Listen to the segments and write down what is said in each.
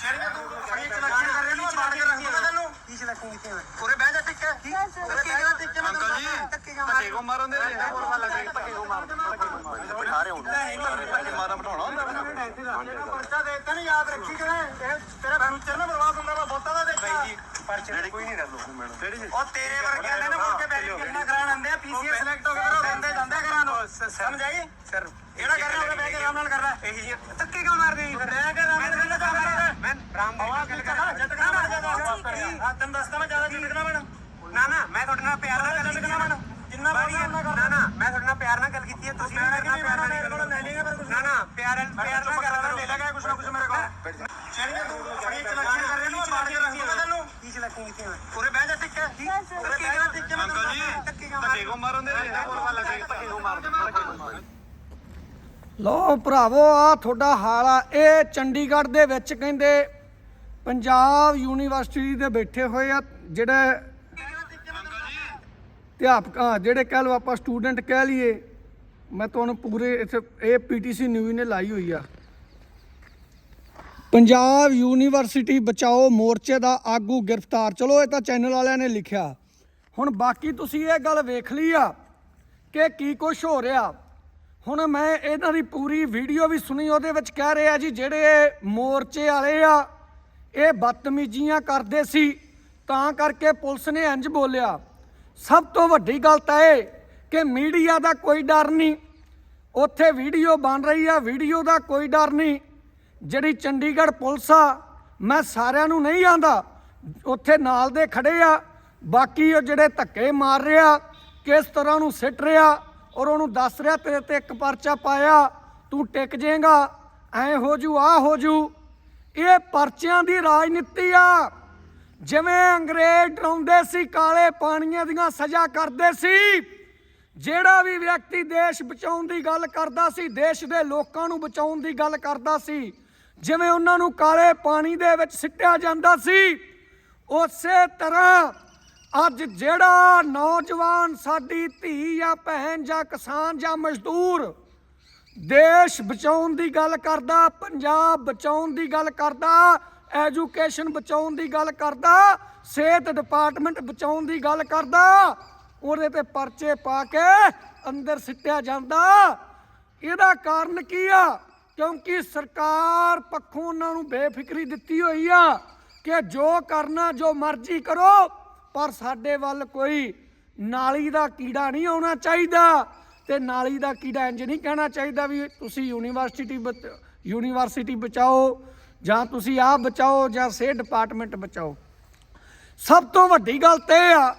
ਜਿਹੜੀਆਂ ਤੂੰ ਫੜੀ ਚਲਾਕੀ ਕਰ ਰਿਹਾ ਨੂੰ ਮਾਰ ਕੇ ਰੱਖੂਗਾ ਤੈਨੂੰ ਕੀ ਚਲਾਕੀ ਕੀਤੀ ਮੈਂ ਉਰੇ ਬਹਿ ਜਾ ਟਿੱਕੇ। ਉਰੇ ਬਹਿ ਜਾ। ਟਿੱਕੇ ਮੈਂ ਅੰਕਲ ਜੀ ਟੱਕੇ ਜਾ ਧੱਕੇ ਕੋ ਮਾਰਨ ਦੇ ਰਹੇ ਹੋਰ ਵਾਲਾ ਦੇ ਟੱਕੇ ਕੋ ਮਾਰ ਬਿਠਾ ਰਹੇ ਹੁਣ ਮਾਰਾ। ਬਿਠਾਉਣਾ ਹੁੰਦਾ ਜਿਹੜਾ ਪਰਚਾ ਦੇ ਦਿੱਤਾ ਨੀ ਯਾਦ ਰੱਖੀ ਤੇਰਾ ਫਿਊਚਰ ਨਾ ਬਰਬਾਦ ਹੁੰਦਾ ਵਾ ਬਹੁਤਾ ਦਾ ਦੇਖਾ ਪਰਚੇ ਕੋਈ ਨਹੀਂ ਕਰ ਲੋ ਮੈਡਮ ਉਹ ਤੇਰੇ ਵਰਗਿਆਂ ਨੇ ਨਾ ਮੁੜ ਕੇ ਵੈਰੀਫਿਕੇਸ਼ਨ ਨਾ ਕਰਾਉਣ ਆਉਂਦੇ ਆ ਪੀਸੀਐਸ ਸਿਲੈਕਟ ਹੋ ਕੇ ਫਿਰ ਉਹ ਬੰਦੇ ਜਾਂਦੇ ਘਰਾਂ ਨੂੰ। ਸਮਝ ਆਈ? ਸਰ ਜਿਹੜਾ ਕਰ ਰਿਹਾ ਉਹ ਬਹਿ ਕੇ ਆਰਾਮ ਨਾਲ ਕਰ ਰਿਹਾ ਇਹ ਜੀ ਧੱਕੇ ਕਿਉਂ ਮਾਰਦੇ ਜੀ ਫਿਰ ਬਹਿ ਕੇ ਆਰਾਮ ਨਾਲ ਕਰ ਰਿਹਾ ਮੈਂ ਰਾਮ ਦਾ ਆਵਾਜ਼ ਨਹੀਂ ਕਰਨਾ ਜਟਕਣਾ ਬਣ ਜਾਏਗਾ ਆ ਤੈਨੂੰ ਦੱਸਦਾ ਮੈਂ ਜ਼ਿਆਦਾ ਜਟਕਣਾ ਬਣ। ਨਾ ਨਾ ਮੈਂ ਤੁਹਾਡੇ ਨਾਲ ਪਿਆਰ ਨਾਲ ਗੱਲ ਜਟਕਣਾ ਬਣ ਜਿੰਨਾ ਬਾਰੀ ਬੋਲਦਾ ਉਹਨਾਂ ਨਾ ਨਾ ਮੈਂ ਤੁਹਾਡੇ ਨਾਲ ਪਿਆਰ ਨਾਲ ਗੱਲ ਕੀਤੀ ਹੈ ਤੁਸੀਂ ਮੈਂ ਮੇਰੇ ਨਾਲ ਕਿਹਾ ਪਿਆਰ ਨਾਲ ਮੇਰੇ ਗੱਲ ਕੋਲ ਲੈ ਲੇਗਾ ਪਰ ਕੁਝ ਨਾ ਨਾ ਪਿਆਰ ਪਿਆਰ ਨਾਲ ਗੱਲ ਕਰੋ ਲੈ ਲੇਗਾ ਕੁਝ ਨਾ ਕੁਝ ਮੇਰੇ ਕੋਲ। ਜਿਹੜੀਆਂ ਤੂੰ ਫੜੀ ਚਲਾਕੀ ਕਰ ਰਿਹਾ ਨੂੰ ਮਾਰ ਕੇ ਰੱਖੂਗਾ ਤੈਨੂੰ। ਕੀ ਚਲਾਕੀ ਕੀਤੀ ਮੈਂ ਉਰੇ ਬਹਿ ਜਾ ਟਿੱਕੇ ਉਰੇ ਬਹਿ ਜਾ ਟਿੱਕੇ ਮੈਂ ਅੰਕਲ ਜੀ ਟੱਕੇ ਜਾ ਧੱਕੇ ਕੋ ਮਾਰਨ ਦੇ ਰਹੇ ਹੋਰ ਵਾਲਾ ਦੇ ਧੱਕੇ ਕੋ ਮਾਰ ਲੋ ਭਰਾਵੋ ਆ ਤੁਹਾਡਾ ਹਾਲ ਆ। ਇਹ ਚੰਡੀਗੜ੍ਹ ਦੇ ਵਿੱਚ ਕਹਿੰਦੇ ਪੰਜਾਬ ਯੂਨੀਵਰਸਿਟੀ ਦੇ ਬੈਠੇ ਹੋਏ ਆ, ਜਿਹੜੇ ਅਧਿਆਪਕ ਜਿਹੜੇ ਕਹਿ ਲਓ ਆਪਾਂ ਸਟੂਡੈਂਟ ਕਹਿ ਲਈਏ, ਮੈਂ ਤੁਹਾਨੂੰ ਪੂਰੇ ਇੱਥੇ ਇਹ ਪੀਟੀਸੀ ਨਿਊਜ਼ ਨੇ ਲਾਈ ਹੋਈ ਆ। ਪੰਜਾਬ ਯੂਨੀਵਰਸਿਟੀ ਬਚਾਓ ਮੋਰਚੇ ਦਾ ਆਗੂ ਗ੍ਰਿਫਤਾਰ। ਚਲੋ, ਇਹ ਤਾਂ ਚੈਨਲ ਵਾਲਿਆਂ ਨੇ ਲਿਖਿਆ। ਹੁਣ ਬਾਕੀ ਤੁਸੀਂ ਇਹ ਗੱਲ ਵੇਖ ਲਈ ਆ ਕਿ ਕੀ ਕੁਝ ਹੋ ਰਿਹਾ। ਹੁਣ ਮੈਂ ਇਹਨਾਂ ਦੀ ਪੂਰੀ ਵੀਡੀਓ ਵੀ ਸੁਣੀ, ਉਹਦੇ ਵਿੱਚ ਕਹਿ ਰਿਹਾ ਜੀ, ਜਿਹੜੇ ਮੋਰਚੇ ਵਾਲੇ ਆ ਇਹ ਬਦਤਮੀਜ਼ੀਆਂ ਕਰਦੇ ਸੀ, ਤਾਂ ਕਰਕੇ ਪੁਲਿਸ ਨੇ ਇੰਜ ਬੋਲਿਆ, ਸਭ ਤੋਂ ਵੱਡੀ ਗੱਲ ਤਾਂ ਇਹ ਕਿ ਮੀਡੀਆ ਦਾ ਕੋਈ ਡਰ ਨਹੀਂ। ਉੱਥੇ ਵੀਡੀਓ ਬਣ ਰਹੀ ਆ, ਵੀਡੀਓ ਦਾ ਕੋਈ ਡਰ ਨਹੀਂ। ਜਿਹੜੀ ਚੰਡੀਗੜ੍ਹ ਪੁਲਿਸ ਆ, ਮੈਂ ਸਾਰਿਆਂ ਨੂੰ ਨਹੀਂ ਆਂਦਾ, ਉੱਥੇ ਨਾਲ ਦੇ ਖੜੇ ਆ। ਬਾਕੀ ਉਹ ਜਿਹੜੇ ਧੱਕੇ ਮਾਰ ਰਿਹਾ, ਕਿਸ ਤਰ੍ਹਾਂ ਨੂੰ ਸਿੱਟ ਰਿਹਾ ਔਰ ਉਹਨੂੰ ਦੱਸ ਰਿਹਾ, ਤੇਰੇ ਤੇ ਇੱਕ ਪਰਚਾ ਪਾਇਆ, ਤੂੰ ਟਿਕ ਜਾਏਗਾ, ਐ ਹੋ ਜੂ ਆ ਹੋ ਜੂ। ਇਹ ਪਰਚਿਆਂ ਦੀ ਰਾਜਨੀਤੀ ਆ। ਜਿਵੇਂ ਅੰਗਰੇਜ਼ ਡਰਾਉਂਦੇ ਸੀ, ਕਾਲੇ ਪਾਣੀਆਂ ਦੀਆਂ ਸਜ਼ਾ ਕਰਦੇ ਸੀ, ਜਿਹੜਾ ਵੀ ਵਿਅਕਤੀ ਦੇਸ਼ ਬਚਾਉਣ ਦੀ ਗੱਲ ਕਰਦਾ ਸੀ, ਦੇਸ਼ ਦੇ ਲੋਕਾਂ ਨੂੰ ਬਚਾਉਣ ਦੀ ਗੱਲ ਕਰਦਾ ਸੀ, ਜਿਵੇਂ ਉਹਨਾਂ ਨੂੰ ਕਾਲੇ ਪਾਣੀ ਦੇ ਵਿੱਚ ਸਿੱਟਿਆ ਜਾਂਦਾ ਸੀ, ਉਸੇ ਤਰ੍ਹਾਂ ਅੱਜ ਜਿਹੜਾ ਨੌਜਵਾਨ ਸਾਡੀ ਧੀ ਜਾਂ ਭੈਣ ਜਾਂ ਕਿਸਾਨ ਜਾਂ ਮਜ਼ਦੂਰ ਦੇਸ਼ ਬਚਾਉਣ ਦੀ ਗੱਲ ਕਰਦਾ, ਪੰਜਾਬ ਬਚਾਉਣ ਦੀ ਗੱਲ ਕਰਦਾ, ਐਜੂਕੇਸ਼ਨ ਬਚਾਉਣ ਦੀ ਗੱਲ ਕਰਦਾ, ਸਿਹਤ ਡਿਪਾਰਟਮੈਂਟ ਬਚਾਉਣ ਦੀ ਗੱਲ ਕਰਦਾ, ਉਹਦੇ ਤੇ ਪਰਚੇ ਪਾ ਕੇ ਅੰਦਰ ਸਿੱਟਿਆ ਜਾਂਦਾ। ਇਹਦਾ ਕਾਰਨ ਕੀ ਆ? ਕਿਉਂਕਿ ਸਰਕਾਰ ਪੱਖੋਂ ਉਹਨਾਂ ਨੂੰ ਬੇਫਿਕਰੀ ਦਿੱਤੀ ਹੋਈ ਆ ਕਿ ਜੋ ਕਰਨਾ, ਜੋ ਮਰਜ਼ੀ ਕਰੋ, ਪਰ ਸਾਡੇ ਵੱਲ ਕੋਈ ਨਾਲੀ ਦਾ ਕੀੜਾ ਨਹੀਂ ਆਉਣਾ ਚਾਹੀਦਾ। ਤੇ ਨਾਲੀ ਦਾ ਕੀੜਾ ਇੰਜ ਨਹੀਂ ਕਹਿਣਾ ਚਾਹੀਦਾ ਵੀ ਤੁਸੀਂ ਯੂਨੀਵਰਸਿਟੀ ਬਚ- ਯੂਨੀਵਰਸਿਟੀ ਬਚਾਓ ਜਾਂ ਤੁਸੀਂ ਆਪ ਬਚਾਓ ਜਾਂ ਸਿਹਤ ਡਿਪਾਰਟਮੈਂਟ ਬਚਾਓ। ਸਭ ਤੋਂ ਵੱਡੀ ਗੱਲ ਤੇ ਇਹ ਆ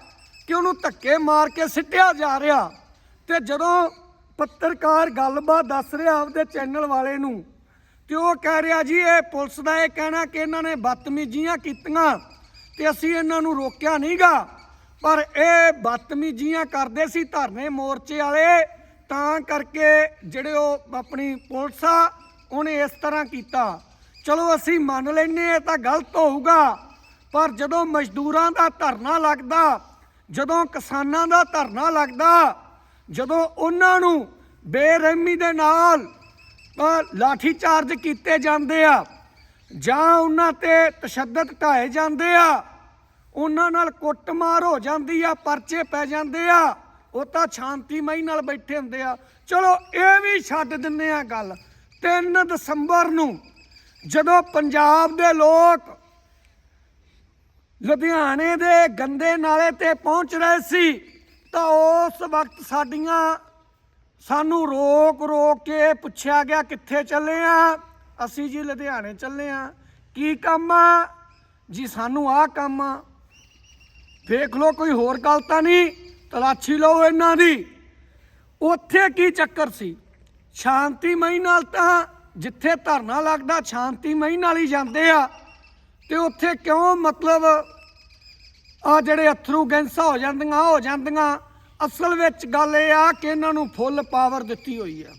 ਕਿ ਉਹਨੂੰ ਧੱਕੇ ਮਾਰ ਕੇ ਸਿੱਟਿਆ ਜਾ ਰਿਹਾ ਤੇ ਜਦੋਂ ਪੱਤਰਕਾਰ ਗੱਲਬਾਤ ਦੱਸ ਰਿਹਾ ਆਪਦੇ ਚੈਨਲ ਵਾਲੇ ਨੂੰ ਤੇ ਉਹ ਕਹਿ ਰਿਹਾ ਜੀ ਇਹ ਪੁਲਿਸ ਦਾ ਇਹ ਕਹਿਣਾ ਕਿ ਇਹਨਾਂ ਨੇ ਬਦਤਮੀਜ਼ੀਆਂ ਕੀਤੀਆਂ ਤੇ ਅਸੀਂ ਇਹਨਾਂ ਨੂੰ ਰੋਕਿਆ ਨਹੀਂਗਾ ਪਰ ਇਹ ਬਦਤਮੀਜ਼ੀਆਂ ਕਰਦੇ ਸੀ ਧਰਨੇ ਮੋਰਚੇ ਵਾਲੇ ਤਾਂ ਕਰਕੇ ਜਿਹੜੇ ਉਹ ਆਪਣੀ ਪੁਲਿਸ ਆ ਉਹਨੇ ਇਸ ਤਰ੍ਹਾਂ ਕੀਤਾ। ਚਲੋ ਅਸੀਂ ਮੰਨ ਲੈਨੇ ਇਹ ਤਾਂ ਗਲਤ ਹੋਊਗਾ ਪਰ ਜਦੋਂ ਮਜ਼ਦੂਰਾਂ ਦਾ ਧਰਨਾ ਲੱਗਦਾ ਜਦੋਂ ਕਿਸਾਨਾਂ ਦਾ ਧਰਨਾ ਲੱਗਦਾ ਜਦੋਂ ਉਹਨਾਂ ਨੂੰ ਬੇਰਹਿਮੀ ਦੇ ਨਾਲ ਅ, ਲਾਠੀ ਚਾਰਜ ਕੀਤੇ ਜਾਂਦੇ ਆ ਜਾਂ ਉਹਨਾਂ ਤੇ ਤਸ਼ੱਦਦ ਢਾਏ ਜਾਂਦੇ ਆ ਉਹਨਾਂ ਨਾਲ ਕੁੱਟਮਾਰ ਹੋ ਜਾਂਦੀ ਆ ਪਰਚੇ ਪੈ ਜਾਂਦੇ ਆ ਉਹ ਤਾਂ ਸ਼ਾਂਤੀਮਈ ਨਾਲ ਬੈਠੇ ਹੁੰਦੇ ਆ। ਚਲੋ, ਇਹ ਵੀ ਛੱਡ ਦਿੰਨੇ ਆ ਗੱਲ। 3 ਦਸੰਬਰ ਨੂੰ ਜਦੋਂ ਪੰਜਾਬ ਦੇ ਲੋਕ ਲੁਧਿਆਣੇ ਦੇ ਗੰਦੇ ਨਾਲੇ ਤੇ ਪਹੁੰਚ ਰਹੇ ਸੀ, ਤਾਂ ਉਸ ਵਕਤ ਸਾਡੀਆਂ ਸਾਨੂੰ ਰੋਕ ਰੋਕ ਕੇ ਪੁੱਛਿਆ ਗਿਆ, ਕਿੱਥੇ ਚੱਲੇ ਆ? ਅਸੀਂ ਜੀ ਲੁਧਿਆਣੇ ਚੱਲੇ ਆ। ਕੀ ਕੰਮ ਆ? ਜੀ, ਸਾਨੂੰ ਆਹ ਕੰਮ ਆ। ਦੇਖ ਲਓ, ਕੋਈ ਹੋਰ ਗੱਲ ਤਾਂ ਨਹੀਂ? ਤਲਾਸ਼ੀ ਲਓ ਇਹਨਾਂ ਦੀ। ਉੱਥੇ ਕੀ ਚੱਕਰ ਸੀ? ਸ਼ਾਂਤੀਮਈ ਨਾਲ ਤਾਂ ਜਿੱਥੇ ਧਰਨਾ ਲੱਗਦਾ ਸ਼ਾਂਤੀਮਈ ਨਾਲ ਹੀ ਜਾਂਦੇ ਆ। ਤੇ ਉੱਥੇ ਕਿਉਂ ਮਤਲਬ ਆ ਜਿਹੜੇ ਅਥਰੂ ਗੈਂਸਾ ਹੋ ਜਾਂਦੀਆਂ ਹੋ ਜਾਂਦੀਆਂ। ਅਸਲ ਵਿੱਚ ਗੱਲ ਇਹ ਆ ਕਿ ਇਹਨਾਂ ਨੂੰ ਫੁੱਲ ਪਾਵਰ ਦਿੱਤੀ ਹੋਈ ਆ।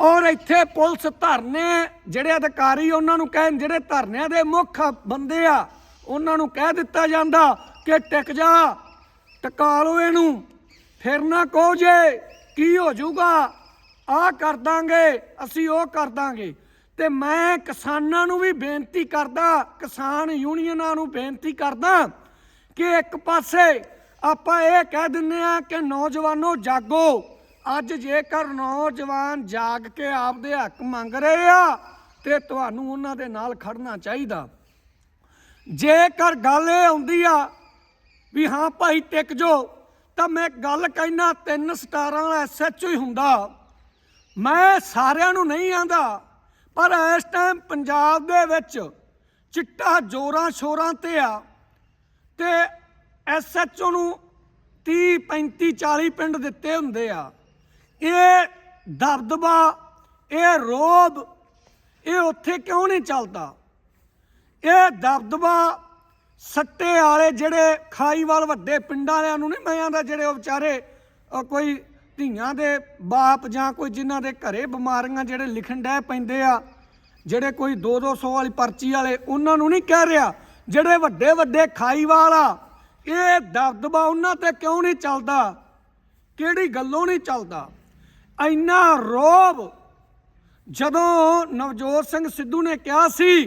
ਔਰ ਇੱਥੇ ਪੁਲਿਸ ਧਰਨੇ, ਜਿਹੜੇ ਅਧਿਕਾਰੀ ਉਹਨਾਂ ਨੂੰ ਕਹਿਣ, ਜਿਹੜੇ ਧਰਨਿਆਂ ਦੇ ਮੁੱਖ ਬੰਦੇ ਆ, ਉਹਨਾਂ ਨੂੰ ਕਹਿ ਦਿੱਤਾ ਜਾਂਦਾ ਕਿ ਟਿਕ ਜਾ। ਟਕਾ ਲਓ ਇਹਨੂੰ। ਫਿਰ ਨਾ ਕਹੋ ਜੇ ਕੀ ਹੋ ਜਾਊਗਾ। ਆ ਕਰ ਦਾਂਗੇ, ਅਸੀਂ ਉਹ ਕਰ ਦਾਂਗੇ। ਤੇ ਮੈਂ ਕਿਸਾਨਾਂ ਨੂੰ ਵੀ ਬੇਨਤੀ ਕਰਦਾ, ਕਿਸਾਨ ਯੂਨੀਅਨਾਂ ਨੂੰ ਬੇਨਤੀ ਕਰਦਾ ਕਿ ਇੱਕ ਪਾਸੇ ਆਪਾਂ ਇਹ ਕਹਿ ਦਿੰਨੇ ਆ ਕਿ ਨੌਜਵਾਨੋ ਜਾਗੋ। ਅੱਜ ਜੇਕਰ ਨੌਜਵਾਨ ਜਾਗ ਕੇ ਆਪਦੇ ਹੱਕ ਮੰਗ ਰਹੇ ਆ, ਤੇ ਤੁਹਾਨੂੰ ਉਹਨਾਂ ਦੇ ਨਾਲ ਖੜਨਾ ਚਾਹੀਦਾ। ਜੇਕਰ ਗੱਲ ਇਹ ਆਉਂਦੀ ਆ ਵੀ ਹਾਂ ਭਾਈ ਟਿਕ ਜੋ, ਤਾਂ ਮੈਂ ਗੱਲ ਕਹਿਣਾ ਤਿੰਨ ਸਟਾਰਾਂ ਵਾਲਾ ਐਸਐਚਓ ਹੀ ਹੁੰਦਾ। ਮੈਂ ਸਾਰਿਆਂ ਨੂੰ ਨਹੀਂ ਆਂਦਾ, ਪਰ ਇਸ ਟਾਈਮ ਪੰਜਾਬ ਦੇ ਵਿੱਚ ਚਿੱਟਾ ਜੋਰਾਂ ਸ਼ੋਰਾਂ ਤੇ ਆ ਤੇ ਐਸਐਚਓ ਨੂੰ 30 35 40 ਪਿੰਡ ਦਿੱਤੇ ਹੁੰਦੇ ਆ। ਇਹ ਦਬਦਬਾ, ਇਹ ਰੋਬ, ਇਹ ਉੱਥੇ ਕਿਉਂ ਨਹੀਂ ਚੱਲਦਾ? ਇਹ ਦਬਦਬਾ ਸੱਟੇ ਵਾਲੇ ਜਿਹੜੇ ਖਾਈਵਾਲ ਵੱਡੇ ਪਿੰਡਾਂ ਵਾਲਿਆਂ ਨੂੰ ਨਹੀਂ ਮੈਂ ਆਂਦਾ ਜਿਹੜੇ ਉਹ ਵਿਚਾਰੇ ਕੋਈ ਧੀਆਂ ਦੇ ਬਾਪ ਜਾਂ ਕੋਈ ਜਿਨ੍ਹਾਂ ਦੇ ਘਰੇ ਬਿਮਾਰੀਆਂ ਜਿਹੜੇ ਲਿਖਣ ਡੈ ਪੈਂਦੇ ਆ, ਜਿਹੜੇ ਕੋਈ 2-200 ਵਾਲੀ ਪਰਚੀ ਵਾਲੇ, ਉਹਨਾਂ ਨੂੰ ਨਹੀਂ ਕਹਿ ਰਿਹਾ। ਜਿਹੜੇ ਵੱਡੇ ਵੱਡੇ ਖਾਈਵਾਲ ਆ, ਇਹ ਦਬਦਬਾ ਉਹਨਾਂ ਤੇ ਕਿਉਂ ਨਹੀਂ ਚੱਲਦਾ? ਕਿਹੜੀ ਗੱਲੋਂ ਨਹੀਂ ਚੱਲਦਾ? ਇੰਨਾ ਰੋਬ ਜਦੋਂ ਨਵਜੋਤ ਸਿੰਘ ਸਿੱਧੂ ਨੇ ਕਿਹਾ ਸੀ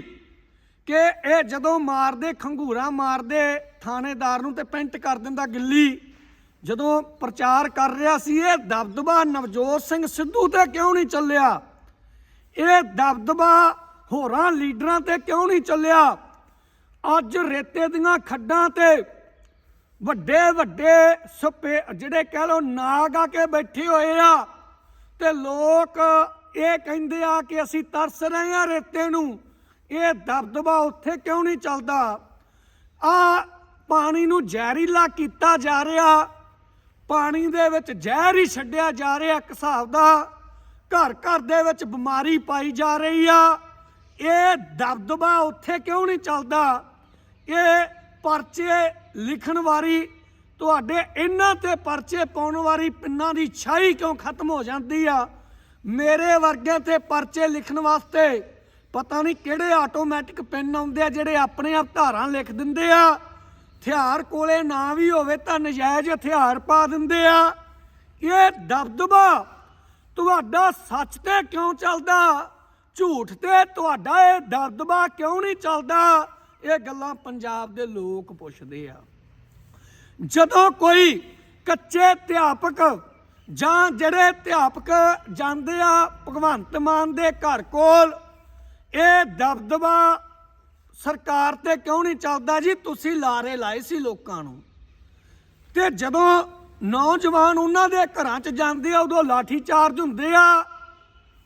ਕਿ ਇਹ ਜਦੋਂ ਮਾਰਦੇ, ਖੰਗੂਰਾ ਮਾਰਦੇ, ਥਾਣੇਦਾਰ ਨੂੰ ਤੇ ਪੈਂਟ ਕਰ ਦਿੰਦਾ ਗਿੱਲੀ। ਜਦੋਂ ਪ੍ਰਚਾਰ ਕਰ ਰਿਹਾ ਸੀ, ਇਹ ਦਬਦਬਾ ਨਵਜੋਤ ਸਿੰਘ ਸਿੱਧੂ ਤੇ ਕਿਉਂ ਨਹੀਂ ਚੱਲਿਆ? ਇਹ ਦਬਦਬਾ ਹੋਰਾਂ ਲੀਡਰਾਂ ਤੇ ਕਿਉਂ ਨਹੀਂ ਚੱਲਿਆ? ਅੱਜ ਰੇਤੇ ਦੀਆਂ ਖੱਡਾਂ ਤੇ ਵੱਡੇ ਵੱਡੇ ਸਪੇ, ਜਿਹੜੇ ਕਹਿ ਲੋ ਨਾਗ ਆ ਕੇ ਬੈਠੇ ਹੋਏ ਆ ਤੇ ਲੋਕ ਇਹ ਕਹਿੰਦੇ ਆ ਕਿ ਅਸੀਂ ਤਰਸ ਰਹੇ ਆ ਰੇਤੇ ਨੂੰ। ਇਹ ਦਬਦਬਾ ਉੱਥੇ ਕਿਉਂ ਨਹੀਂ ਚੱਲਦਾ? ਆ ਪਾਣੀ ਨੂੰ ਜ਼ਹਿਰੀਲਾ ਕੀਤਾ ਜਾ ਰਿਹਾ। ਪਾਣੀ ਦੇ ਵਿੱਚ ਜ਼ਹਿਰ ਹੀ ਛੱਡਿਆ ਜਾ ਰਿਹਾ ਇੱਕ ਹਿਸਾਬ ਦਾ। ਘਰ ਘਰ ਦੇ ਵਿੱਚ ਬਿਮਾਰੀ ਪਾਈ ਜਾ ਰਹੀ ਆ। ਇਹ ਦਬਦਬਾ ਉੱਥੇ ਕਿਉਂ ਨਹੀਂ ਚੱਲਦਾ? ਇਹ ਪਰਚੇ ਲਿਖਣ ਵਾਰੀ, ਤੁਹਾਡੇ ਇਹਨਾਂ ਤੇ ਪਰਚੇ ਪਾਉਣ ਵਾਲੀ ਪਿੰਨਾਂ ਦੀ ਛਾਈ ਕਿਉਂ ਖਤਮ ਹੋ ਜਾਂਦੀ ਆ? ਮੇਰੇ ਵਰਗਿਆਂ ਤੇ ਪਰਚੇ ਲਿਖਣ ਵਾਸਤੇ ਪਤਾ ਨਹੀਂ ਕਿਹੜੇ ਆਟੋਮੈਟਿਕ ਪੈਨ ਆਉਂਦੇ ਆ ਜਿਹੜੇ ਆਪਣੇ ਆਪ ਧਾਰਾਂ ਲਿਖ ਦਿੰਦੇ ਆ। ਹਥਿਆਰ ਕੋਲੇ ਨਾ ਵੀ ਹੋਵੇ ਤਾਂ ਨਜਾਇਜ਼ ਹਥਿਆਰ ਪਾ ਦਿੰਦੇ ਆ। ਇਹ ਦਬਦਬਾ ਤੁਹਾਡਾ ਸੱਚ ਤੇ ਕਿਉਂ ਚੱਲਦਾ? ਝੂਠ ਤੇ ਤੁਹਾਡਾ ਇਹ ਦਬਦਬਾ ਕਿਉਂ ਨਹੀਂ ਚੱਲਦਾ? ਇਹ ਗੱਲਾਂ ਪੰਜਾਬ ਦੇ ਲੋਕ ਪੁੱਛਦੇ ਆ। ਜਦੋਂ ਕੋਈ ਕੱਚੇ ਅਧਿਆਪਕ ਜਾਂ ਜਿਹੜੇ ਅਧਿਆਪਕ ਜਾਂਦੇ ਆ ਭਗਵੰਤ ਮਾਨ ਦੇ ਘਰ ਕੋਲ ਇਹ ਦਬਦਬਾ ਸਰਕਾਰ ਤੇ ਕਿਉਂ ਨਹੀਂ ਚੱਲਦਾ ਜੀ? ਤੁਸੀਂ ਲਾਰੇ ਲਾਏ ਸੀ ਲੋਕਾਂ ਨੂੰ। ਤੇ ਜਦੋਂ ਨੌਜਵਾਨ ਉਹਨਾਂ ਦੇ ਘਰਾਂ 'ਚ ਜਾਂਦੇ ਆ, ਉਦੋਂ ਲਾਠੀ ਚਾਰਜ ਹੁੰਦੇ ਆ,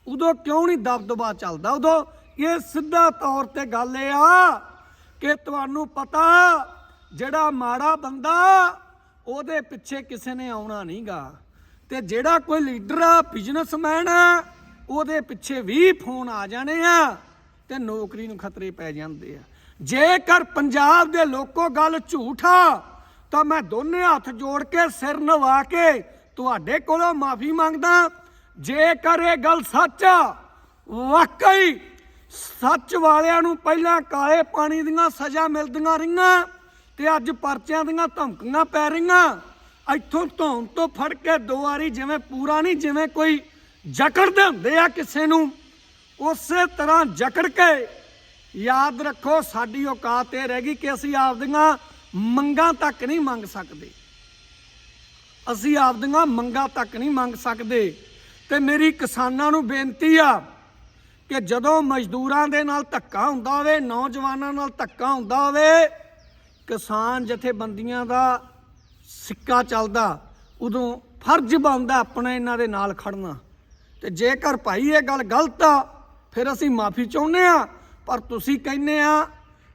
ਉਦੋਂ ਕਿਉਂ ਨਹੀਂ ਦਬਦਬਾ ਚੱਲਦਾ? ਉਦੋਂ ਇਹ ਸਿੱਧਾ ਤੌਰ ਤੇ ਗੱਲ ਇਹ ਆ ਕਿ ਤੁਹਾਨੂੰ ਪਤਾ, ਜਿਹੜਾ ਮਾੜਾ ਬੰਦਾ, ਉਹਦੇ ਪਿੱਛੇ ਕਿਸੇ ਨੇ ਆਉਣਾ ਨਹੀਂਗਾ। ਤੇ ਜਿਹੜਾ ਕੋਈ ਲੀਡਰ ਆ ਬਿਜ਼ਨਸਮੈਨ ਆ, ਉਹਦੇ ਪਿੱਛੇ ਵੀ ਫੋਨ ਆ ਜਾਣੇ ਆ। ਤੇ ਨੌਕਰੀ ਨੂੰ ਖਤਰੇ ਪੈ ਜਾਂਦੇ ਆ। ਜੇਕਰ ਪੰਜਾਬ ਦੇ ਲੋਕੋ ਗੱਲ ਝੂਠਾ ਤਾਂ ਮੈਂ ਦੋਨੇ ਹੱਥ ਜੋੜ ਕੇ ਸਿਰ ਨਵਾ ਕੇ ਤੁਹਾਡੇ ਕੋਲੋਂ ਮਾਫੀ ਮੰਗਦਾ। ਜੇਕਰ ਇਹ ਗੱਲ ਸੱਚ ਆ, ਵਾਕਈ ਸੱਚ ਵਾਲਿਆਂ ਨੂੰ ਪਹਿਲਾਂ ਕਾਲੇ ਪਾਣੀ ਦੀਆਂ ਸਜ਼ਾ ਮਿਲਦੀਆਂ ਰਹੀਆਂ ਤੇ ਅੱਜ ਪਰਚਿਆਂ ਦੀਆਂ ਧਮਕੀਆਂ ਪੈ ਰਹੀਆਂ। ਇੱਥੋਂ ਧੌਣ ਤੋਂ ਫੜ ਕੇ ਦੋ ਵਾਰੀ ਜਿਵੇਂ ਪੂਰਾ ਨਹੀਂ, ਜਿਵੇਂ ਕੋਈ ਜਕੜਦੇ ਹੁੰਦੇ ਆ ਕਿਸੇ ਨੂੰ। ਉਸੇ ਤਰ੍ਹਾਂ ਜਕੜ ਕੇ ਯਾਦ ਰੱਖੋ, ਸਾਡੀ ਔਕਾਤ ਇਹ ਰਹਿ ਗਈ ਕਿ ਅਸੀਂ ਆਪਦੀਆਂ ਮੰਗਾਂ ਤੱਕ ਨਹੀਂ ਮੰਗ ਸਕਦੇ। ਅਸੀਂ ਆਪਦੀਆਂ ਮੰਗਾਂ ਤੱਕ ਨਹੀਂ ਮੰਗ ਸਕਦੇ। ਤੇ ਮੇਰੀ ਕਿਸਾਨਾਂ ਨੂੰ ਬੇਨਤੀ ਆ ਕਿ ਜਦੋਂ ਮਜ਼ਦੂਰਾਂ ਦੇ ਨਾਲ ਧੱਕਾ ਹੁੰਦਾ ਹੋਵੇ, ਨੌਜਵਾਨਾਂ ਨਾਲ ਧੱਕਾ ਹੁੰਦਾ ਹੋਵੇ, ਕਿਸਾਨ ਜਥੇਬੰਦੀਆਂ ਦਾ ਸਿੱਕਾ ਚੱਲਦਾ, ਉਦੋਂ ਫਰਜ਼ ਬਣਦਾ ਆਪਣੇ ਇਹਨਾਂ ਦੇ ਨਾਲ ਖੜਨਾ। ਤੇ ਜੇਕਰ ਭਾਈ ਇਹ ਗੱਲ ਗਲਤ ਆ ਫਿਰ ਅਸੀਂ ਮਾਫੀ ਚਾਹੁੰਦੇ ਆ ਪਰ ਤੁਸੀਂ ਕਹਿੰਦੇ ਆ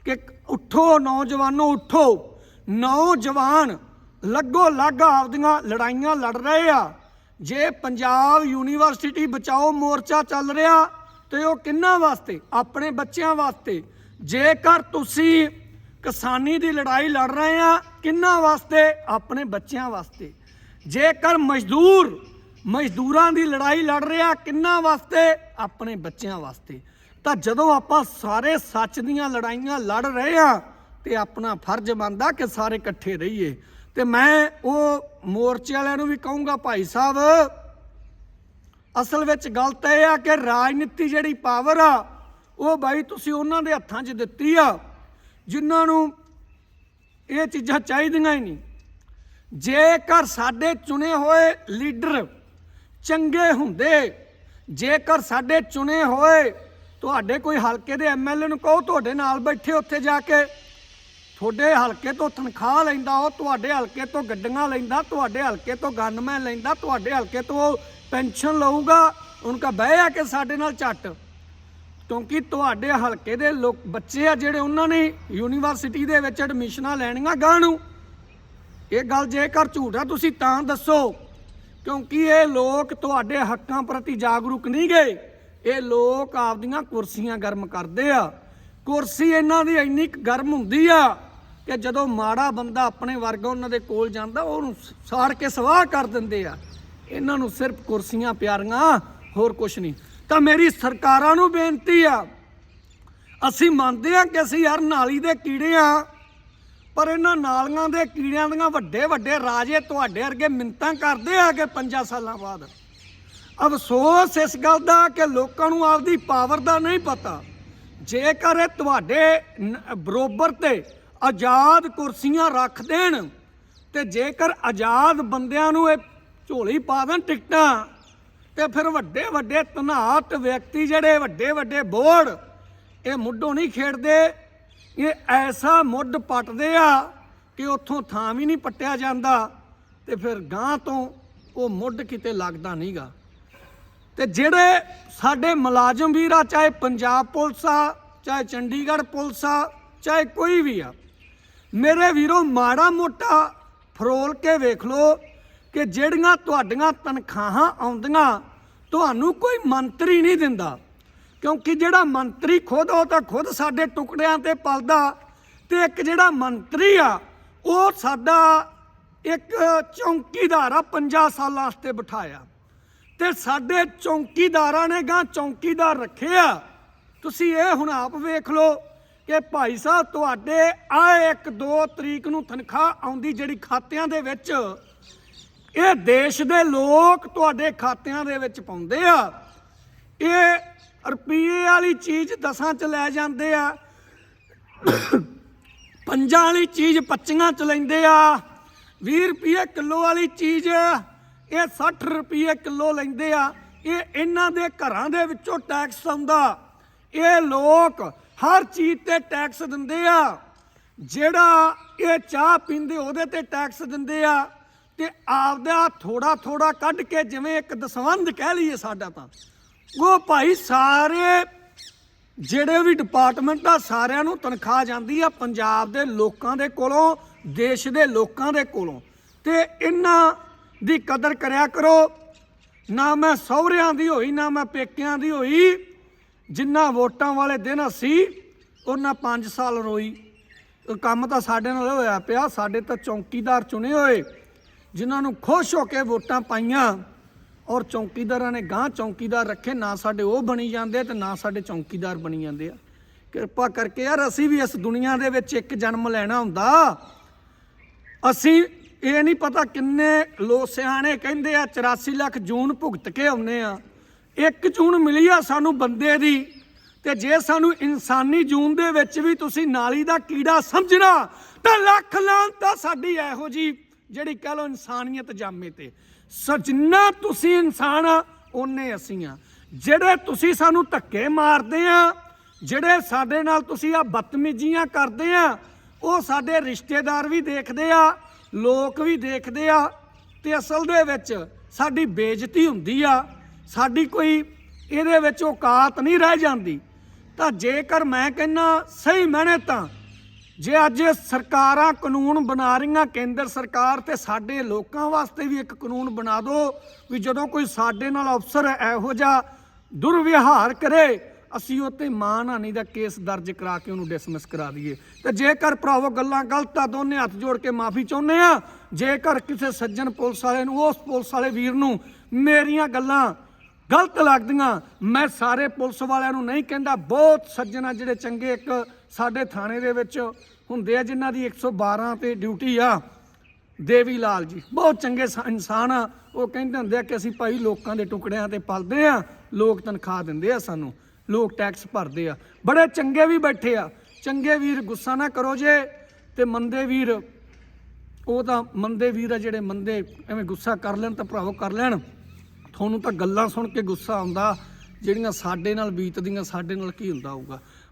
ਕਿ ਉੱਠੋ ਨੌਜਵਾਨੋ, ਉੱਠੋ। ਨੌਜਵਾਨ ਲੱਗੋ ਲੱਗ ਆਪਦੀਆਂ ਲੜਾਈਆਂ ਲੜ ਰਹੇ ਆ। ਜੇ ਪੰਜਾਬ ਯੂਨੀਵਰਸਿਟੀ ਬਚਾਓ ਮੋਰਚਾ ਚੱਲ ਰਿਹਾ ਤੇ ਉਹ ਕਿੰਨਾ ਵਾਸਤੇ? ਆਪਣੇ ਬੱਚਿਆਂ ਵਾਸਤੇ। ਜੇਕਰ ਤੁਸੀਂ ਕਿਸਾਨੀ ਦੀ ਲੜਾਈ ਲੜ ਰਹੇ ਆ, ਕਿੰਨਾ ਵਾਸਤੇ? ਆਪਣੇ ਬੱਚਿਆਂ ਵਾਸਤੇ। ਜੇਕਰ ਮਜ਼ਦੂਰ ਮਜ਼ਦੂਰਾਂ ਦੀ ਲੜਾਈ ਲੜ ਰਿਹਾ ਕਿੰਨਾ ਵਾਸਤੇ? ਆਪਣੇ ਬੱਚਿਆਂ ਵਾਸਤੇ। ਤਾਂ ਜਦੋਂ ਆਪਾਂ ਸਾਰੇ ਸੱਚ ਦੀਆਂ ਲੜਾਈਆਂ ਲੜ ਰਹੇ ਆ ਤੇ ਆਪਣਾ ਫਰਜ਼ ਬਣਦਾ ਕਿ ਸਾਰੇ ਇਕੱਠੇ ਰਹੀਏ। ਤੇ ਮੈਂ ਉਹ ਮੋਰਚੇ ਵਾਲਿਆਂ ਨੂੰ ਵੀ ਕਹੂੰਗਾ, ਭਾਈ ਸਾਹਿਬ, ਅਸਲ ਵਿੱਚ ਗੱਲ ਤਾਂ ਇਹ ਆ ਕਿ ਰਾਜਨੀਤੀ ਜਿਹੜੀ ਪਾਵਰ ਆ, ਉਹ ਬਾਈ ਤੁਸੀਂ ਉਹਨਾਂ ਦੇ ਹੱਥਾਂ 'ਚ ਦਿੱਤੀ ਆ, ਜਿਨ੍ਹਾਂ ਨੂੰ ਇਹ ਚੀਜ਼ਾਂ ਚਾਹੀਦੀਆਂ ਹੀ ਨਹੀਂ। ਜੇਕਰ ਸਾਡੇ ਚੁਣੇ ਹੋਏ ਲੀਡਰ ਚੰਗੇ ਹੁੰਦੇ। ਜੇਕਰ ਸਾਡੇ ਚੁਣੇ ਹੋਏ, ਤੁਹਾਡੇ ਕੋਈ ਹਲਕੇ ਦੇ ਐਮਐਲਏ ਨੂੰ ਕਹੋ, ਤੁਹਾਡੇ ਨਾਲ ਬੈਠੇ ਉੱਥੇ ਜਾ ਕੇ, ਤੁਹਾਡੇ ਹਲਕੇ ਤੋਂ ਤਨਖਾਹ ਲੈਂਦਾ, ਉਹ ਤੁਹਾਡੇ ਹਲਕੇ ਤੋਂ ਗੱਡੀਆਂ ਲੈਂਦਾ, ਤੁਹਾਡੇ ਹਲਕੇ ਤੋਂ ਗਨਮੈਨ ਲੈਂਦਾ, ਤੁਹਾਡੇ ਹਲਕੇ ਤੋਂ ਪੈਨਸ਼ਨ ਲਊਗਾ ਉਨਕਾ ਬਹਿ ਆ ਕੇ ਸਾਡੇ ਨਾਲ ਝੱਟ। ਕਿਉਂਕਿ ਤੁਹਾਡੇ ਹਲਕੇ ਦੇ ਲੋਕ, ਬੱਚੇ ਆ ਜਿਹੜੇ, ਉਹਨਾਂ ਨੇ ਯੂਨੀਵਰਸਿਟੀ ਦੇ ਵਿੱਚ ਐਡਮਿਸ਼ਨਾਂ ਲੈਣੀਆਂ ਗਾਂ ਨੂੰ ਇਹ ਗੱਲ ਜੇਕਰ ਝੂਠ ਆ, ਤੁਸੀਂ ਤਾਂ ਦੱਸੋ। ਕਿਉਂਕਿ ਇਹ ਲੋਕ ਤੁਹਾਡੇ ਹੱਕਾਂ ਪ੍ਰਤੀ ਜਾਗਰੂਕ ਨਹੀਂ ਗਏ। ਇਹ ਲੋਕ ਆਪਦੀਆਂ ਕੁਰਸੀਆਂ ਗਰਮ ਕਰਦੇ ਆ। ਕੁਰਸੀ ਇਹਨਾਂ ਦੀ ਇੰਨੀ ਕੁ ਗਰਮ ਹੁੰਦੀ ਆ ਕਿ ਜਦੋਂ ਮਾੜਾ ਬੰਦਾ ਆਪਣੇ ਵਰਗਾ ਉਹਨਾਂ ਦੇ ਕੋਲ ਜਾਂਦਾ, ਉਹਨੂੰ ਸਾੜ ਕੇ ਸਵਾਹ ਕਰ ਦਿੰਦੇ ਆ। ਇਹਨਾਂ ਨੂੰ ਸਿਰਫ ਕੁਰਸੀਆਂ ਪਿਆਰੀਆਂ, ਹੋਰ ਕੁਝ ਨਹੀਂ। ਤਾਂ ਮੇਰੀ ਸਰਕਾਰਾਂ ਨੂੰ ਬੇਨਤੀ ਆ, ਅਸੀਂ ਮੰਨਦੇ ਆ ਕਿ ਅਸੀਂ ਯਾਰ ਨਾਲੀ ਦੇ ਕੀੜੇ ਆ। ਪਰ ਇਹਨਾਂ ਨਾਲੀਆਂ ਦੇ ਕੀੜਿਆਂ ਦੀਆਂ ਵੱਡੇ ਵੱਡੇ ਰਾਜੇ ਤੁਹਾਡੇ ਵਰਗੇ ਮਿੰਤਾਂ ਕਰਦੇ ਆ ਕਿ 5 ਸਾਲਾਂ ਬਾਅਦ। ਅਫਸੋਸ ਇਸ ਗੱਲ ਦਾ ਕਿ ਲੋਕਾਂ ਨੂੰ ਆਪਦੀ ਪਾਵਰ ਦਾ ਨਹੀਂ ਪਤਾ। ਜੇਕਰ ਇਹ ਤੁਹਾਡੇ ਬਰੋਬਰ ਤੇ ਆਜ਼ਾਦ ਕੁਰਸੀਆਂ ਰੱਖ ਦੇਣ ਤੇ ਜੇਕਰ ਆਜ਼ਾਦ ਬੰਦਿਆਂ ਨੂੰ ਇਹ ਝੋਲੀ ਪਾ ਦੇਣ ਟਿਕਟਾਂ, ਤੇ ਫਿਰ ਵੱਡੇ ਵੱਡੇ ਤਨਾਤ ਵਿਅਕਤੀ ਜਿਹੜੇ ਵੱਡੇ ਵੱਡੇ ਬੋਰਡ ਇਹ ਮੁੱਢੋਂ ਨਹੀਂ ਖੇਡਦੇ ਇਹ ਐਸਾ ਮੁੱਢ ਪੱਟਦੇ ਆ ਕਿ ਉੱਥੋਂ ਥਾਂ ਵੀ ਨਹੀਂ ਪੱਟਿਆ ਜਾਂਦਾ ਤੇ ਫਿਰ ਗਾਂ ਤੋਂ ਉਹ ਮੁੱਢ ਕਿਤੇ ਲੱਗਦਾ ਨਹੀਂਗਾ। ਤੇ ਜਿਹੜੇ ਸਾਡੇ ਮੁਲਾਜ਼ਮ ਵੀਰ ਆ, ਚਾਹੇ ਪੰਜਾਬ ਪੁਲਿਸ ਆ, ਚਾਹੇ ਚੰਡੀਗੜ੍ਹ ਪੁਲਿਸ ਆ, ਚਾਹੇ ਕੋਈ ਵੀ ਆ, ਮੇਰੇ ਵੀਰੋ ਮਾੜਾ ਮੋਟਾ ਫਰੋਲ ਕੇ ਵੇਖ ਲਓ ਕਿ ਜਿਹੜੀਆਂ ਤੁਹਾਡੀਆਂ ਤਨਖਾਹਾਂ ਆਉਂਦੀਆਂ, ਤੁਹਾਨੂੰ ਕੋਈ ਮੰਤਰੀ ਨਹੀਂ ਦਿੰਦਾ। ਕਿਉਂਕਿ ਜਿਹੜਾ ਮੰਤਰੀ ਖੁਦ, ਉਹ ਤਾਂ ਖੁਦ ਸਾਡੇ ਟੁਕੜਿਆਂ ਤੇ ਪਲਦਾ। ਤੇ ਇੱਕ ਜਿਹੜਾ ਮੰਤਰੀ ਆ, ਉਹ ਸਾਡਾ ਇੱਕ ਚੌਂਕੀਦਾਰ ਆ 50 ਸਾਲਾਂ ਵਾਸਤੇ ਬਿਠਾਇਆ। ਤੇ ਸਾਡੇ ਚੌਂਕੀਦਾਰਾਂ ਨੇ ਗਾਂ ਚੌਂਕੀਦਾਰ ਰੱਖਿਆ ਤੁਸੀਂ ਇਹ ਹੁਣ ਆਪ ਵੇਖ ਲਓ ਕਿ ਭਾਈ ਸਾਹਿਬ, ਤੁਹਾਡੇ ਆਏ 1 2 ਤਰੀਕ ਨੂੰ ਤਨਖਾਹ ਆਉਂਦੀ ਜਿਹੜੀ ਖਾਤਿਆਂ ਦੇ ਵਿੱਚ, ਇਹ ਦੇਸ਼ ਦੇ ਲੋਕ ਤੁਹਾਡੇ ਖਾਤਿਆਂ ਦੇ ਵਿੱਚ ਪਾਉਂਦੇ ਆ। ਇਹ ਰੁਪਏ ਵਾਲੀ ਚੀਜ਼ ਦਸਾਂ ਚ ਲੈ ਜਾਂਦੇ ਆ। ਪੰਜਾਂ ਵਾਲੀ ਚੀਜ਼ ਪੱਚੀਆਂ ਚ ਲੈਂਦੇ ਆ। 20 ਰੁਪਏ ਕਿਲੋ ਵਾਲੀ ਚੀਜ਼, ਇਹ 60 ਰੁਪਏ ਕਿਲੋ ਲੈਂਦੇ ਆ। ਇਹ ਇਹਨਾਂ ਦੇ ਘਰਾਂ ਦੇ ਵਿੱਚੋਂ ਟੈਕਸ ਆਉਂਦਾ। ਇਹ ਲੋਕ ਹਰ ਚੀਜ਼ ਤੇ ਟੈਕਸ ਦਿੰਦੇ ਆ। ਜਿਹੜਾ ਇਹ ਚਾਹ ਪੀਂਦੇ ਉਹਦੇ ਤੇ ਟੈਕਸ ਦਿੰਦੇ ਆ। ਤੇ ਆਪਦਾ ਥੋੜਾ ਥੋੜਾ ਕੱਢ ਕੇ ਜਿਵੇਂ ਇੱਕ ਦਸਵੰਧ ਕਹਿ ਲਈਏ ਸਾਡਾ ਤਾਂ। ਉਹ ਭਾਈ ਸਾਰੇ ਜਿਹੜੇ ਵੀ ਡਿਪਾਰਟਮੈਂਟ ਆ, ਸਾਰਿਆਂ ਨੂੰ ਤਨਖਾਹ ਜਾਂਦੀ ਆ ਪੰਜਾਬ ਦੇ ਲੋਕਾਂ ਦੇ ਕੋਲੋਂ, ਦੇਸ਼ ਦੇ ਲੋਕਾਂ ਦੇ ਕੋਲੋਂ। ਤੇ ਇਹਨਾਂ ਦੀ ਕਦਰ ਕਰਿਆ ਕਰੋ। ਨਾ ਮੈਂ ਸਹੁਰਿਆਂ ਦੀ ਹੋਈ, ਨਾ ਮੈਂ ਪੇਕਿਆਂ ਦੀ ਹੋਈ। ਜਿੰਨਾ ਵੋਟਾਂ ਵਾਲੇ ਦਿਨ ਅਸੀਂ, ਉਹਨਾਂ 5 ਸਾਲ ਰੋਈ। ਕੰਮ ਤਾਂ ਸਾਡੇ ਨਾਲ ਹੋਇਆ ਪਿਆ, ਸਾਡੇ ਤਾਂ ਚੌਂਕੀਦਾਰ ਚੁਣੇ ਹੋਏ। ਜਿਨ੍ਹਾਂ ਨੂੰ ਖੁਸ਼ ਹੋ ਕੇ ਵੋਟਾਂ ਪਾਈਆਂ। ਔਰ ਚੌਕੀਦਾਰਾਂ ਨੇ ਗਾਂ ਚੌਕੀਦਾਰ ਰੱਖੇ, ਨਾ ਸਾਡੇ ਉਹ ਬਣੀ ਜਾਂਦੇ ਤੇ ਨਾ ਸਾਡੇ ਚੌਕੀਦਾਰ ਬਣੀ ਜਾਂਦੇ ਆ। ਕਿਰਪਾ ਕਰਕੇ ਯਾਰ ਅਸੀਂ ਵੀ ਇਸ ਦੁਨੀਆ ਦੇ ਵਿੱਚ ਇੱਕ ਜਨਮ ਲੈਣਾ ਹੁੰਦਾ। ਅਸੀਂ ਇਹ ਨਹੀਂ ਪਤਾ ਕਿੰਨੇ ਲੋ ਸਿਆਣੇ ਕਹਿੰਦੇ ਆ 84 ਲੱਖ ਜੂਨ ਭੁਗਤ ਕੇ ਆਉਨੇ ਆ। ਇੱਕ ਜੂਨ ਮਿਲੀ ਆ ਸਾਨੂੰ ਬੰਦੇ ਦੀ ਤੇ ਜੇ ਸਾਨੂੰ ਇਨਸਾਨੀ ਜੂਨ ਦੇ ਵਿੱਚ ਵੀ ਤੁਸੀਂ ਨਾਲੀ ਦਾ ਕੀੜਾ ਸਮਝਣਾ, ਤਾਂ ਲੱਖ ਲਾਂ ਤਾਂ ਸਾਡੀ ਇਹੋ ਜੀ ਜਿਹੜੀ ਕਹ ਲੋ ਇਨਸਾਨੀਅਤ ਜਾਮੇ ਤੇ। ਸੋ ਜਿੰਨਾ ਤੁਸੀਂ ਇਨਸਾਨ ਆ ਓਨੇ ਅਸੀਂ ਆ। ਜਿਹੜੇ ਤੁਸੀਂ ਸਾਨੂੰ ਧੱਕੇ ਮਾਰਦੇ ਆ, ਜਿਹੜੇ ਸਾਡੇ ਨਾਲ ਤੁਸੀਂ ਆ ਬਦਤਮੀਜ਼ੀਆਂ ਕਰਦੇ ਆ, ਉਹ ਸਾਡੇ ਰਿਸ਼ਤੇਦਾਰ ਵੀ ਦੇਖਦੇ ਆ, ਲੋਕ ਵੀ ਦੇਖਦੇ ਆ, ਤੇ ਅਸਲ ਦੇ ਵਿੱਚ ਸਾਡੀ ਬੇਇੱਜ਼ਤੀ ਹੁੰਦੀ ਆ। ਸਾਡੀ ਕੋਈ ਇਹਦੇ ਵਿੱਚ ਔਕਾਤ ਨਹੀਂ ਰਹਿ ਜਾਂਦੀ। ਤਾਂ ਜੇਕਰ ਮੈਂ ਕਹਿੰਨਾ ਸਹੀ ਮੈਨੇ ਤਾਂ ਜੇ ਅੱਜ ਸਰਕਾਰਾਂ ਕਾਨੂੰਨ ਬਣਾ ਰਹੀਆਂ, ਕੇਂਦਰ ਸਰਕਾਰ ਤੇ ਸਾਡੇ ਲੋਕਾਂ ਵਾਸਤੇ ਵੀ ਇੱਕ ਕਾਨੂੰਨ ਬਣਾ ਦਿਓ ਵੀ ਜਦੋਂ ਕੋਈ ਸਾਡੇ ਨਾਲ ਅਫਸਰ ਇਹੋ ਜਿਹਾ ਦੁਰਵਿਹਾਰ ਕਰੇ, ਅਸੀਂ ਉੱਤੇ ਮਾਨਹਾਨੀ ਦਾ ਕੇਸ ਦਰਜ ਕਰਾ ਕੇ ਉਹਨੂੰ ਡਿਸਮਿਸ ਕਰਾ ਦਈਏ। ਤੇ ਜੇਕਰ ਭਰਾਵੋ ਗੱਲਾਂ ਗਲਤ ਆ, ਦੋਨੇ ਹੱਥ ਜੋੜ ਕੇ ਮਾਫੀ ਚਾਹੁੰਦੇ ਆ, ਜੇਕਰ ਕਿਸੇ ਸੱਜਣ ਪੁਲਿਸ ਵਾਲੇ ਨੂੰ, ਉਸ ਪੁਲਿਸ ਵਾਲੇ ਵੀਰ ਨੂੰ ਮੇਰੀਆਂ ਗੱਲਾਂ ਗਲਤ ਲੱਗਦੀਆਂ, ਮੈਂ ਸਾਰੇ ਪੁਲਿਸ ਵਾਲਿਆਂ ਨੂੰ ਨਹੀਂ ਕਹਿੰਦਾ, ਬਹੁਤ ਸੱਜਣ ਆ ਜਿਹੜੇ ਚੰਗੇ ਇੱਕ ਸਾਡੇ ਥਾਣੇ ਦੇ ਵਿੱਚ ਹੁੰਦੇ ਆ ਜਿਨ੍ਹਾਂ ਦੀ 112 ਤੇ ਡਿਊਟੀ ਆ। ਦੇਵੀ ਲਾਲ ਜੀ। ਬਹੁਤ ਚੰਗੇ ਸ- ਇਨਸਾਨ ਆ। ਉਹ ਕਹਿੰਦੇ ਹੁੰਦੇ ਆ ਕਿ ਅਸੀਂ ਭਾਈ ਲੋਕਾਂ ਦੇ ਟੁਕੜਿਆਂ ਤੇ ਪਲਦੇ ਆ। ਲੋਕ ਤਨਖਾਹ ਦਿੰਦੇ ਆ ਸਾਨੂੰ। ਲੋਕ ਟੈਕਸ ਭਰਦੇ ਆ। ਬੜੇ ਚੰਗੇ ਵੀ ਬੈਠੇ ਆ। ਚੰਗੇ ਵੀਰ ਗੁੱਸਾ ਨਾ ਕਰੋ ਜੇ। ਤੇ ਮੰਦੇ ਵੀਰ, ਉਹ ਤਾਂ ਮੰਦੇ ਵੀਰ ਆ ਜਿਹੜੇ ਮੰਦੇ ਐਵੇਂ ਗੁੱਸਾ ਕਰ ਲੈਣ ਤਾਂ ਭਰਾਵੋ ਕਰ ਲੈਣ। ਤੁਹਾਨੂੰ ਤਾਂ ਗੱਲਾਂ ਸੁਣ ਕੇ ਗੁੱਸਾ ਆਉਂਦਾ। ਜਿਹੜੀਆਂ ਸਾਡੇ ਨਾਲ ਬੀਤਦੀਆਂ, ਸਾਡੇ ਨਾਲ ਕੀ ਹੁੰਦਾ ਹੋਊਗਾ?